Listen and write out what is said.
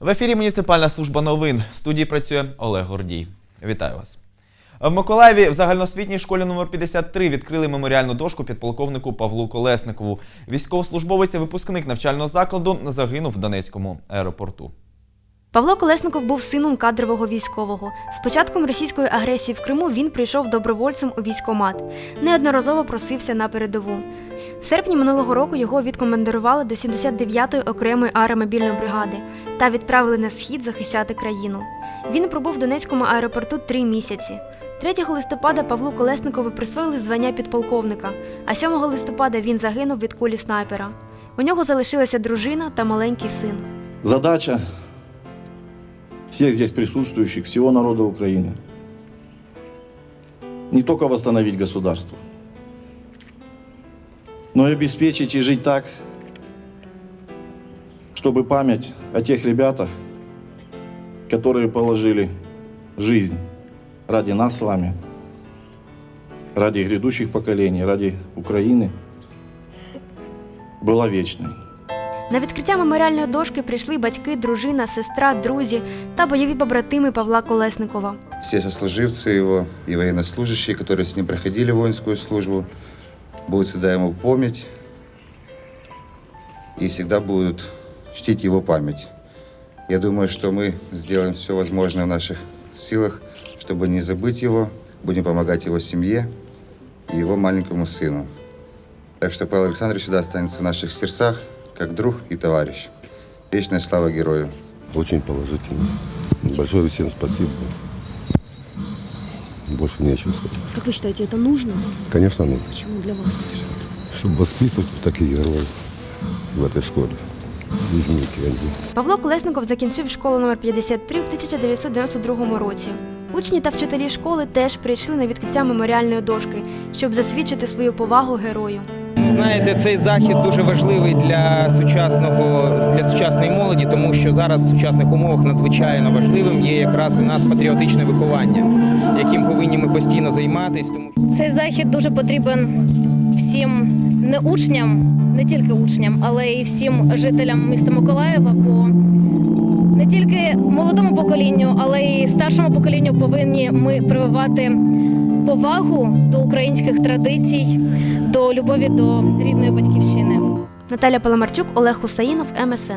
В ефірі Муніципальна служба новин. В студії працює Олег Гордій. Вітаю вас. В Миколаєві в загальноосвітній школі номер 53 відкрили меморіальну дошку підполковнику Павлу Колесникову. Військовослужбовець і випускник навчального закладу загинув в Донецькому аеропорту. Павло Колесников був сином кадрового військового. З початком російської агресії в Криму він прийшов добровольцем у військкомат. Неодноразово просився на передову. В серпні минулого року його відкомандирували до 79-ї окремої аеромобільної бригади та відправили на схід захищати країну. Він пробув в Донецькому аеропорту три місяці. 3 листопада Павлу Колесникову присвоїли звання підполковника, а 7 листопада він загинув від кулі снайпера. У нього залишилася дружина та маленький син. Задача всех здесь присутствующих, всего народа Украины, не только восстановить государство, но и обеспечить и жить так, чтобы память о тех ребятах, которые положили жизнь ради нас с вами, ради грядущих поколений, ради Украины, была вечной. На відкриття меморіальної дошки прийшли батьки, дружина, сестра, друзі та бойові побратими Павла Колесникова. все сослуживцы его и военнослужащие, которые с ним проходили воинскую службу, будут всегда ему помнить и всегда будут чтить его память. Я думаю, что мы сделаем все возможное в наших силах, чтобы не забыть его, будем помогать его семье и его маленькому сыну. Так что Павел Александрович всегда останется в наших сердцах, как друг и товарищ. Вечная слава герою! Очень положительно. Большое всем спасибо. Больше нечего сказать. Как вы считаете, это нужно? Конечно, нужно, Почему для вас? чтобы воспитывать таких героев в этой школе. Измените они. Павло Колесников закінчив школу номер 53 в 1992 році. Учні та вчителі школи теж прийшли на відкриття меморіальної дошки, щоб засвідчити свою повагу герою. Знаєте, цей захід дуже важливий для сучасного для сучасної молоді, тому що зараз в сучасних умовах надзвичайно важливим є якраз у нас патріотичне виховання, яким повинні ми постійно займатися. Тому Цей захід дуже потрібен всім не учням, не тільки учням, але й всім жителям міста Миколаєва. Бо не тільки молодому поколінню, але й старшому поколінню повинні ми прививати повагу до українських традицій, до любові до рідної батьківщини. Наталя Паламарчук, Олег Хусаїнов, МСН.